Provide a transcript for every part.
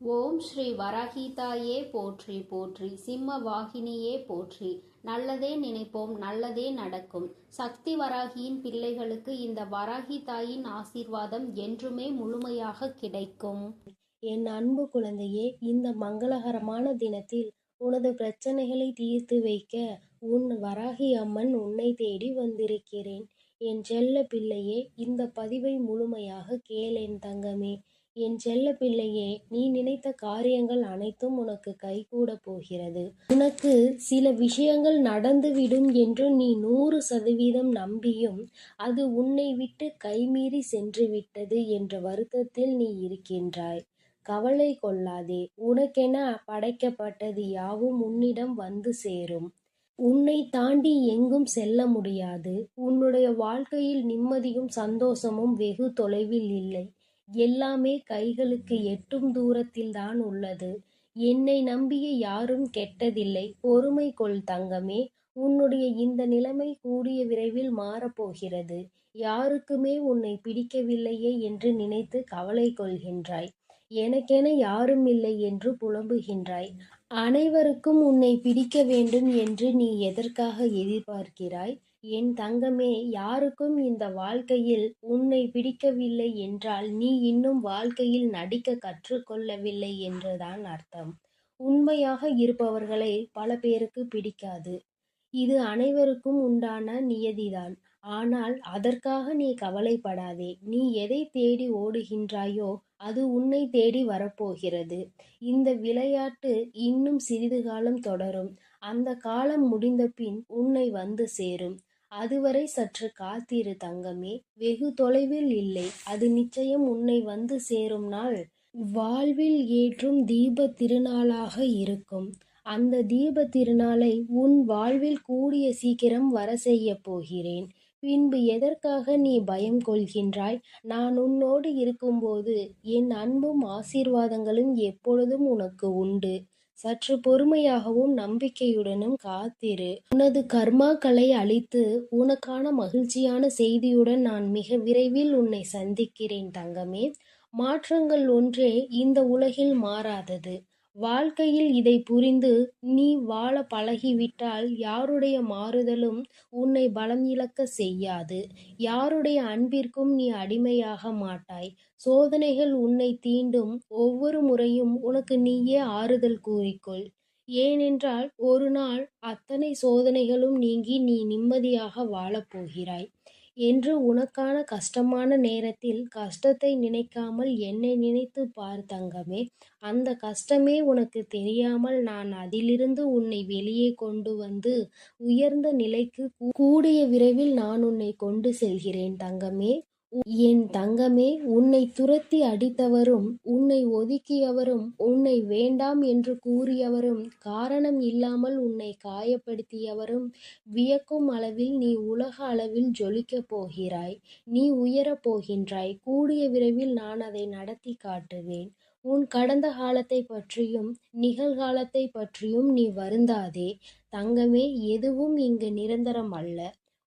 ஓம் ஸ்ரீ வரஹீதாயே போற்றி போற்றி. சிம்ம வாகினியே போற்றி. நல்லதே நினைப்போம் நல்லதே நடக்கும். சக்தி வராகியின் பிள்ளைகளுக்கு இந்த வராகி தாயின் ஆசீர்வாதம் என்றுமே முழுமையாக கிடைக்கும். என் அன்பு குழந்தையே இந்த மங்களகரமான தினத்தில் உனது பிரச்சனைகளை தீர்த்து வைக்க உன் வராகி அம்மன் உன்னை தேடி வந்திருக்கிறேன். என் செல்ல பிள்ளையே இந்த பதிவை முழுமையாக கேளேன் தங்கமே. என் செல்ல பிள்ளையே நீ நினைத்த காரியங்கள் அனைத்தும் உனக்கு கைகூட போகிறது. உனக்கு சில விஷயங்கள் நடந்துவிடும் என்று நீ நூறு சதவீதம் நம்பியும் அது உன்னை விட்டு கைமீறி சென்று விட்டது என்ற வருத்தத்தில் நீ இருக்கின்றாய். கவலை கொள்ளாதே உனக்கென படைக்கப்பட்டது யாவும் உன்னிடம் வந்து சேரும். உன்னை தாண்டி எங்கும் செல்ல முடியாது. உன்னுடைய வாழ்க்கையில் நிம்மதியும் சந்தோஷமும் வெகு தொலைவில் இல்லை. எல்லாமே கைகளுக்கு எட்டும் தூரத்தில்தான் உள்ளது. என்னை நம்பிய யாரும் கெட்டதில்லை. பொறுமை கொள் தங்கமே. உன்னுடைய இந்த நிலைமை கூடிய விரைவில் மாறப்போகிறது. யாருக்குமே உன்னை பிடிக்கவில்லையே என்று நினைத்து கவலை கொள்கின்றாய். எனக்கென யாரும் இல்லை என்று புலம்புகின்றாய். அனைவருக்கும் உன்னை பிடிக்க வேண்டும் என்று நீ எதற்காக எதிர்பார்க்கிறாய்? என் தங்கமே யாருக்கும் இந்த வாழ்க்கையில் உன்னை பிடிக்கவில்லை என்றால் நீ இன்னும் வாழ்க்கையில் நடிக்க கற்றுக்கொள்ளவில்லை என்றுதான் அர்த்தம். உண்மையாக இருப்பவர்களை பல பேருக்கு பிடிக்காது. இது அனைவருக்கும் உண்டான நியதிதான். ஆனால் அதற்காக நீ கவலைப்படாதே. நீ எதை தேடி ஓடுகின்றாயோ அது உன்னை தேடி வரப்போகிறது. இந்த விளையாட்டு இன்னும் சிறிது காலம் தொடரும். அந்த காலம் முடிந்த பின் உன்னை வந்து சேரும். அதுவரை சற்று காத்திரு தங்கமே வெகு தொலைவில் இல்லை. அது நிச்சயம் உன்னை வந்து சேரும் நாள். வாழ்வில் ஏற்றும் தீப திருநாளாக இருக்கும். அந்த தீப திருநாளை உன் வாழ்வில் கூடிய சீக்கிரம் வர செய்ய போகிறேன். பின்பு எதற்காக நீ பயம் கொள்கின்றாய்? நான் உன்னோடு இருக்கும்போது என் அன்பும் ஆசீர்வாதங்களும் எப்பொழுதும் உனக்கு உண்டு. சற்று பொறுமையாகவும் நம்பிக்கையுடனும் காத்திரு. உனது கர்மாக்களை அழித்து உனக்கான மகிழ்ச்சியான செய்தியுடன் நான் மிக விரைவில் உன்னை சந்திக்கிறேன் தங்கமே. மாற்றங்கள் ஒன்றே இந்த உலகில் மாறாதது. வாழ்க்கையில் இதை புரிந்து நீ வாழ பழகிவிட்டால் யாருடைய மாறுதலும் உன்னை பலம் இழக்க செய்யாது. யாருடைய அன்பிற்கும் நீ அடிமையாக மாட்டாய். சோதனைகள் உன்னை தீண்டும் ஒவ்வொரு முறையும் உனக்கு நீயே ஆறுதல் கூறிக்கொள். ஏனென்றால் ஒரு நாள் அத்தனை சோதனைகளும் நீங்கி நீ நிம்மதியாக வாழப்போகிறாய். என்று உனக்கான கஷ்டமான நேரத்தில் கஷ்டத்தை நினைக்காமல் என்னை நினைத்து பார் தங்கமே. அந்த கஷ்டமே உனக்கு தெரியாமல் நான் அதிலிருந்து உன்னை வெளியே கொண்டு வந்து உயர்ந்த நிலைக்கு கூடிய விரைவில் நான் உன்னை கொண்டு செல்கிறேன் தங்கமே. என் தங்கமே உன்னை துரத்தி அடித்தவரும் உன்னை ஒதுக்கியவரும் உன்னை வேண்டாம் என்று கூறியவரும் காரணம் இல்லாமல் உன்னை காயப்படுத்தியவரும் வியக்கும் அளவில் நீ உலக அளவில் ஜொலிக்கப் போகிறாய் நீ உயரப் போகின்றாய். கூடிய விரைவில் நான் அதை நடத்தி காட்டுவேன். உன் கடந்த காலத்தை பற்றியும் நிகழ்காலத்தை பற்றியும் நீ வருந்தாதே. தங்கமே எதுவும் இங்கு நிரந்தரம் அல்ல.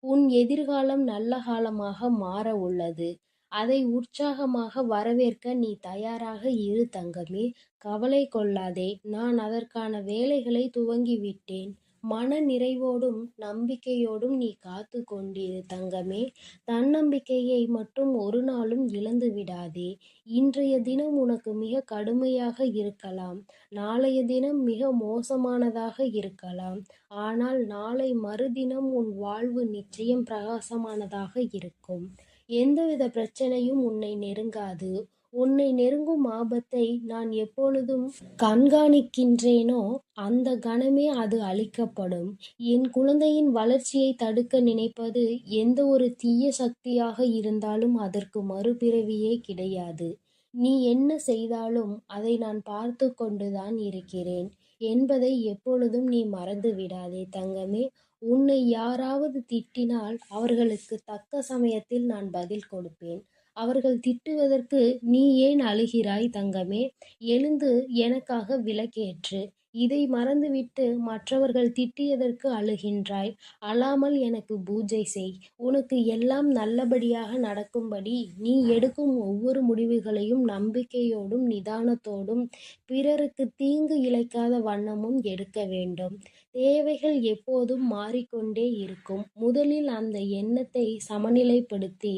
உன் எதிர்காலம் நல்ல காலமாக மாற உள்ளது. அதை உற்சாகமாக வரவேற்க நீ தயாராக இரு தங்கமே. கவலை கொள்ளாதே. நான் அதற்கான வேலைகளை துவங்கிவிட்டேன். மன நிறைவோடும் நம்பிக்கையோடும் நீ காத்து கொண்டிரு தங்கமே. தன்னம்பிக்கையை மட்டும் ஒரு நாளும் இழந்து விடாதே. இன்றைய தினம் உனக்கு மிக கடுமையாக இருக்கலாம். நாளைய தினம் மிக மோசமானதாக இருக்கலாம். ஆனால் நாளை மறுதினம் உன் வாழ்வு நிச்சயம் பிரகாசமானதாக இருக்கும். எந்தவித பிரச்சனையும் உன்னை நெருங்காது. உன்னை நெருங்கும் ஆபத்தை நான் எப்பொழுதும் கண்காணிக்கின்றேனோ அந்த கணமே அது அழிக்கப்படும். என் குழந்தையின் வளர்ச்சியை தடுக்க நினைப்பது எந்த ஒரு தீய சக்தியாக இருந்தாலும் அதற்கு மறுபிறவியே கிடையாது. நீ என்ன செய்தாலும் அதை நான் பார்த்து கொண்டுதான் இருக்கிறேன் என்பதை எப்பொழுதும் நீ மறந்து விடாதே தங்கமே. உன்னை யாராவது திட்டினால் அவர்களுக்கு தக்க சமயத்தில் நான் பதில் கொடுப்பேன். அவர்கள் திட்டுவதற்கு நீ ஏன் அழுகிறாய் தங்கமே? எழுந்து எனக்காக விளக்கேற்று. இதை மறந்துவிட்டு மற்றவர்கள் திட்டியதற்கு அழுகின்றாய். அழாமல் எனக்கு பூஜை செய். உனக்கு எல்லாம் நல்லபடியாக நடக்கும்படி நீ எடுக்கும் ஒவ்வொரு முடிவுகளையும் நம்பிக்கையோடும் நிதானத்தோடும் பிறருக்கு தீங்கு இழைக்காத வண்ணமும் எடுக்க வேண்டும். தேவைகள் எப்போதும் மாறிக்கொண்டே இருக்கும். முதலில் அந்த எண்ணத்தை சமநிலைப்படுத்தி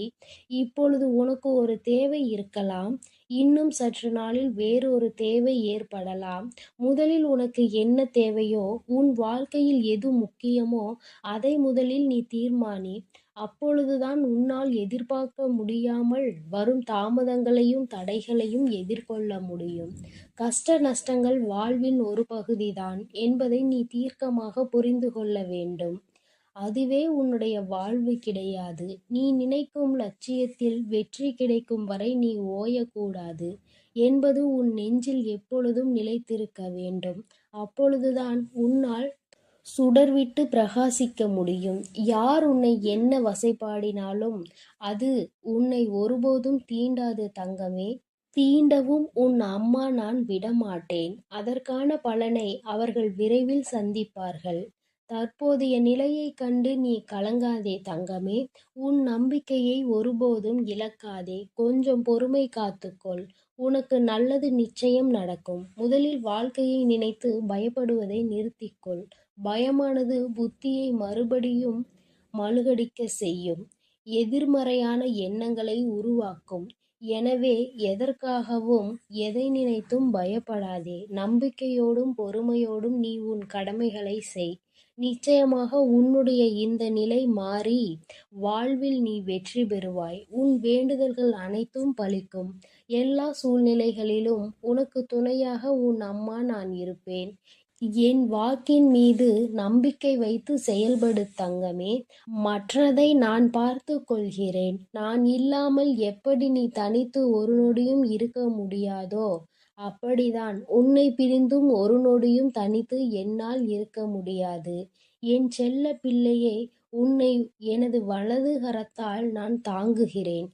இப்பொழுது உனக்கு ஒரு தேவை இருக்கலாம் இன்னும் சற்று நாளில் வேறொரு தேவை ஏற்படலாம். முதலில் உனக்கு என்ன தேவையோ உன் வாழ்க்கையில் எது முக்கியமோ அதை முதலில் நீ தீர்மானி அப்பொழுதுதான் உன்னால் எதிர்பார்க்க முடியாமல் வரும் தாமதங்களையும் தடைகளையும் எதிர்கொள்ள முடியும். கஷ்ட நஷ்டங்கள் வாழ்வின் ஒரு பகுதிதான் என்பதை நீ தீர்க்கமாக புரிந்து கொள்ள வேண்டும். அதுவே உன்னுடைய வாழ்வு கிடையாது. நீ நினைக்கும் லட்சியத்தில் வெற்றி கிடைக்கும் வரை நீ ஓயக்கூடாது என்பது உன் நெஞ்சில் எப்பொழுதும் நிலைத்திருக்க வேண்டும். அப்பொழுதுதான் உன்னால் சுடர்விட்டு பிரகாசிக்க முடியும். யார் உன்னை என்ன வசைப்பாடினாலும் அது உன்னை ஒருபோதும் தீண்டாது தங்கமே. தீண்டவும் உன் அம்மா நான் விடமாட்டேன். அதற்கான பலனை அவர்கள் விரைவில் சந்திப்பார்கள். தற்போதைய நிலையைக் கண்டு நீ கலங்காதே தங்கமே. உன் நம்பிக்கையை ஒருபோதும் இழக்காதே. கொஞ்சம் பொறுமை காத்துக்கொள். உனக்கு நல்லது நிச்சயம் நடக்கும். முதலில் வாழ்க்கையை நினைத்து பயப்படுவதை நிறுத்திக்கொள். பயமானது புத்தியை மறுபடியும் மழுகடிக்க செய்யும். எதிர்மறையான எண்ணங்களை உருவாக்கும். எனவே எதற்காகவும் எதை நினைத்தும் பயப்படாதே. நம்பிக்கையோடும் பொறுமையோடும் நீ உன் கடமைகளை செய். நிச்சயமாக உன்னுடைய இந்த நிலை மாறி வாழ்வில் நீ வெற்றி பெறுவாய். உன் வேண்டுதல்கள் அனைத்தும் பலிக்கும் எல்லா சூழ்நிலைகளிலும் உனக்கு துணையாக உன் அம்மா நான் இருப்பேன். என் வாக்கின் மீது நம்பிக்கை வைத்து செயல்படு தங்கமே மற்றதை நான் பார்த்து கொள்கிறேன். நான் இல்லாமல் எப்படி நீ தனித்து ஒரு நொடியும் இருக்க முடியாதோ அப்படிதான் உன்னை பிரிந்தும் ஒரு நொடியும் தனித்து என்னால் இருக்க முடியாது. என் செல்ல பிள்ளையே உன்னை எனது வலது கரத்தால் நான் தாங்குகிறேன்.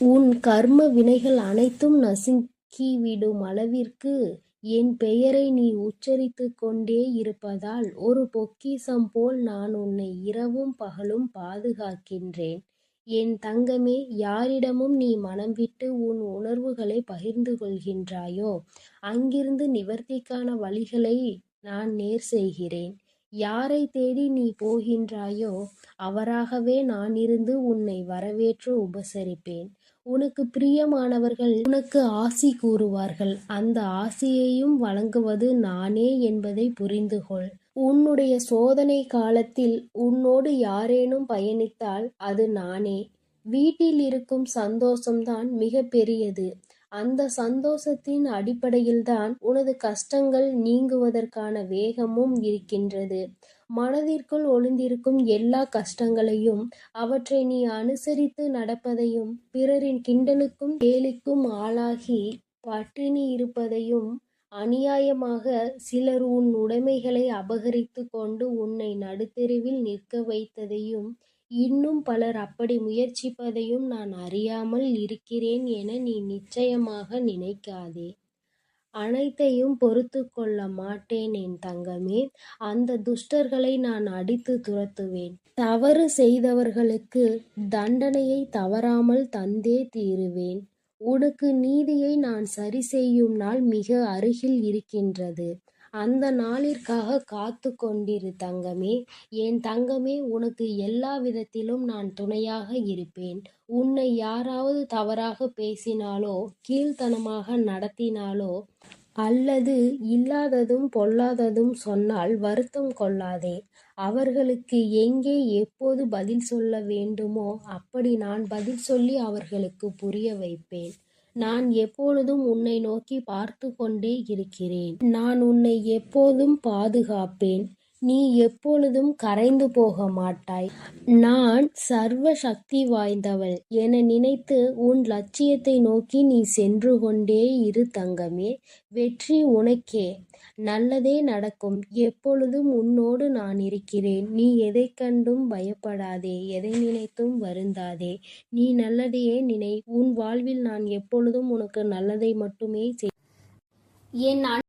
உன் கர்ம வினைகள் அனைத்தும் நசுக்கிவிடும் அளவிற்கு என் பெயரை நீ உச்சரித்து கொண்டே இருப்பதால் ஒரு பொக்கிஷம் போல் நான் உன்னை இரவும் பகலும் பாதுகாக்கின்றேன். என் தங்கமே யாரிடமும் நீ மனம் விட்டு உன் உணர்வுகளை பகிர்ந்து கொள்கின்றாயோ? அங்கிருந்து நிவர்த்திக்கான வழிகளை நான் நேர் செய்கிறேன். யாரை தேடி நீ போகின்றாயோ அவராகவே நான் இருந்து உன்னை வரவேற்று உபசரிப்பேன். உனக்கு பிரியமானவர்கள் உனக்கு ஆசி கூறுவார்கள். அந்த ஆசியையும் வழங்குவது நானே என்பதை புரிந்து கொள் உன்னுடைய சோதனை காலத்தில் உன்னோடு யாரேனும் பயணித்தால் அது நானே. வீட்டில் இருக்கும் சந்தோஷம்தான் மிக பெரியது அந்த சந்தோஷத்தின் அடிப்படையில்தான் உனது கஷ்டங்கள் நீங்குவதற்கான வேகமும் இருக்கின்றது. மனதிற்குள் ஒளிந்திருக்கும் எல்லா கஷ்டங்களையும் அவற்றை நீ அனுசரித்து நடப்பதையும் பிறரின் கிண்டலுக்கும் கேலிக்கும் ஆளாகி பட்டினி இருப்பதையும் அநியாயமாக சிலர் உன் உடைமைகளை அபகரித்து கொண்டு உன்னை நடுத்தெருவில் நிற்க வைத்ததையும் இன்னும் பலர் அப்படி முயற்சிப்பதையும் நான் அறியாமல் இருக்கிறேன் என நீ நிச்சயமாக நினைக்காதே. அனைத்தையும் பொறுத்து கொள்ள மாட்டேன் என் தங்கமே. அந்த துஷ்டர்களை நான் அடித்து துரத்துவேன். தவறு செய்தவர்களுக்கு தண்டனையை தவறாமல் தந்தே தீருவேன். உனக்கு நீதியை நான் சரி செய்யும் நாள் மிக அருகில் இருக்கின்றது. அந்த நாளிற்காக காத்து கொண்டிரு தங்கமே. என் தங்கமே உனக்கு எல்லா விதத்திலும் நான் துணையாக இருப்பேன். உன்னை யாராவது தவறாக பேசினாலோ கீழ்த்தனமாக நடத்தினாலோ அல்லது இல்லாததும் பொல்லாததும் சொன்னால் வருத்தம் கொள்ளாதே. அவர்களுக்கு எங்கே எப்போது பதில் சொல்ல வேண்டுமோ அப்படி நான் பதில் சொல்லி அவர்களுக்கு புரிய வைப்பேன். நான் எப்பொழுதும் உன்னை நோக்கி பார்த்து கொண்டே இருக்கிறேன். நான் உன்னை எப்போதும் பாதுகாப்பேன். நீ எப்பொழுதும் கரைந்து போக மாட்டாய். நான் சர்வ சக்தி வாய்ந்தவள் என நினைத்து உன் லட்சியத்தை நோக்கி நீ சென்று கொண்டே இரு தங்கமே. வெற்றி உனக்கே. நல்லதே நடக்கும். எப்பொழுதும் உன்னோடு நான் இருக்கிறேன். நீ எதை கண்டும் பயப்படாதே. எதை நினைத்தும் வருந்தாதே. நீ நல்லதையே நினை. உன் வாழ்வில் நான் எப்பொழுதும் உனக்கு நல்லதை மட்டுமே செய். என்